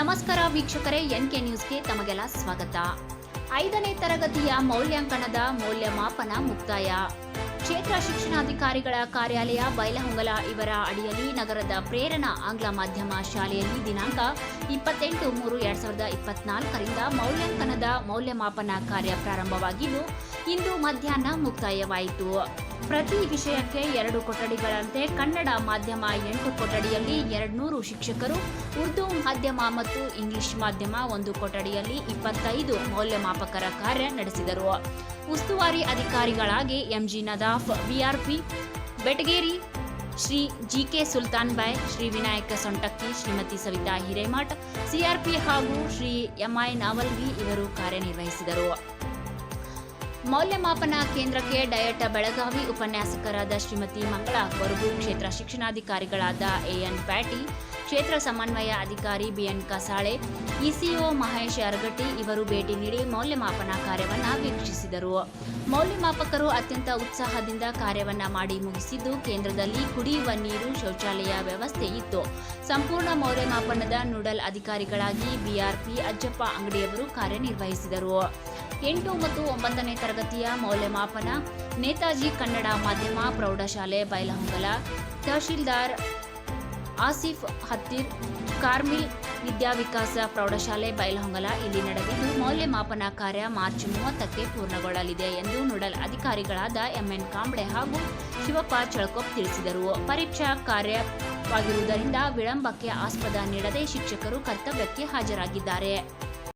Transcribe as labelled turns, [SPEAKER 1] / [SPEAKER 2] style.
[SPEAKER 1] ನಮಸ್ಕಾರ ವೀಕ್ಷಕರೇ, N K ನ್ಯೂಸ್ಗೆ ತಮಗೆಲ್ಲ ಸ್ವಾಗತ. ಐದನೇ ತರಗತಿಯ ಮೌಲ್ಯಾಂಕನದ ಮೌಲ್ಯಮಾಪನ ಮುಕ್ತಾಯ. ಕ್ಷೇತ್ರ ಶಿಕ್ಷಣಾಧಿಕಾರಿಗಳ ಕಾರ್ಯಾಲಯ ಬೈಲಹೊಂಗಲ ಇವರ ಅಡಿಯಲ್ಲಿ ನಗರದ ಪ್ರೇರಣಾ ಆಂಗ್ಲ ಮಾಧ್ಯಮ ಶಾಲೆಯಲ್ಲಿ ದಿನಾಂಕ ಇಪ್ಪತ್ತೆಂಟು ಮೂರು ಎರಡ್ ಸಾವಿರದ ಇಪ್ಪತ್ನಾಲ್ಕರಿಂದ ಮೌಲ್ಯಾಂಕನದ ಮೌಲ್ಯಮಾಪನ ಕಾರ್ಯ ಪ್ರಾರಂಭವಾಗಿದ್ದು ಇಂದು ಮಧ್ಯಾಹ್ನ ಮುಕ್ತಾಯವಾಯಿತು. ಪ್ರತಿ ವಿಷಯಕ್ಕೆ ಎರಡು ಕೊಠಡಿಗಳಂತೆ ಕನ್ನಡ ಮಾಧ್ಯಮ ಎಂಟು ಕೊಠಡಿಯಲ್ಲಿ ಎರಡ್ನೂರು ಶಿಕ್ಷಕರು, ಉರ್ದು ಮಾಧ್ಯಮ ಮತ್ತು ಇಂಗ್ಲಿಷ್ ಮಾಧ್ಯಮ ಒಂದು ಕೊಠಡಿಯಲ್ಲಿ ಇಪ್ಪತ್ತೈದು ಮೌಲ್ಯಮಾಪಕರ ಕಾರ್ಯ ನಡೆಸಿದರು. ಉಸ್ತುವಾರಿ ಅಧಿಕಾರಿಗಳಾಗಿ MG Nadaf BRP Betageri Shri GK Sultan Bai, Shri Vinayaka Sontakki, Shrimati Savita Hiremath CRP ಹಾಗೂ ಶ್ರೀ ಎಂಐ ನಾವಲ್ಗಿ ಇವರು ಕಾರ್ಯನಿರ್ವಹಿಸಿದರು. ಮೌಲ್ಯಮಾಪನ ಕೇಂದ್ರಕ್ಕೆ ಡಯಟ ಬೆಳಗಾವಿ ಉಪನ್ಯಾಸಕರಾದ ಶ್ರೀಮತಿ ಮಂಗಳಾ ಕೊರಗು ಕ್ಷೇತ್ರ ಶಿಕ್ಷಣಾಧಿಕಾರಿಗಳಾದ ಎಎನ್ ಪ್ಯಾಟಿ, ಕ್ಷೇತ್ರ ಸಮನ್ವಯ ಅಧಿಕಾರಿ ಬಿಎನ್ ಕಸಾಳೆ, ಇಸಿಒ ಮಹೇಶ್ ಅರಗಟ್ಟಿ ಇವರು ಭೇಟಿ ನೀಡಿ ಮೌಲ್ಯಮಾಪನ ಕಾರ್ಯವನ್ನು ವೀಕ್ಷಿಸಿದರು. ಮೌಲ್ಯಮಾಪಕರು ಅತ್ಯಂತ ಉತ್ಸಾಹದಿಂದ ಕಾರ್ಯವನ್ನು ಮಾಡಿ ಮುಗಿಸಿದ್ದು, ಕೇಂದ್ರದಲ್ಲಿ ಕುಡಿಯುವ ನೀರು, ಶೌಚಾಲಯ ವ್ಯವಸ್ಥೆ ಇತ್ತು. ಸಂಪೂರ್ಣ ಮೌಲ್ಯಮಾಪನದ ನೋಡಲ್ ಅಧಿಕಾರಿಗಳಾಗಿ ಬಿಆರ್ಪಿ ಅಜ್ಜಪ್ಪ ಅಂಗಡಿಯವರು ಕಾರ್ಯನಿರ್ವಹಿಸಿದರು. ಎಂಟು ಮತ್ತು ಒಂಬತ್ತನೇ ತರಗತಿಯ ಮೌಲ್ಯಮಾಪನ, ನೇತಾಜಿ ಕನ್ನಡ ಮಾಧ್ಯಮ, ಪ್ರೌಢಶಾಲೆ, ಬೈಲಹೊಂಗಲ, ತಹಶೀಲ್ದಾರ್ ಆಸಿಫ್ ಹತ್ತಿರ್, ಕಾರ್ಮಿಲ್ ವಿದ್ಯಾವಿಕಾಸ ಪ್ರೌಢಶಾಲೆ, ಬೈಲಹೊಂಗಲ. ಇಲ್ಲಿ ನಡೆದಿದ್ದು ಮೌಲ್ಯಮಾಪನ ಕಾರ್ಯ ಮಾರ್ಚ್ ಮೂವತ್ತಕ್ಕೆ ಪೂರ್ಣಗೊಳ್ಳಲಿದೆ ಎಂದು ನೋಡಲ್ ಅಧಿಕಾರಿಗಳಾದ ಎಂಎನ್ ಕಾಂಬ್ಳೆ ಹಾಗೂ ಶಿವಪ್ಪ ಚಳಕೊಪ್ ತಿಳಿಸಿದರು. ಪರೀಕ್ಷಾ ಕಾರ್ಯವಾಗಿರುವುದರಿಂದ ವಿಳಂಬಕ್ಕೆ ಆಸ್ಪದ ನೀಡದೆ ಶಿಕ್ಷಕರು ಕರ್ತವ್ಯಕ್ಕೆ ಹಾಜರಾಗಿದ್ದಾರೆ.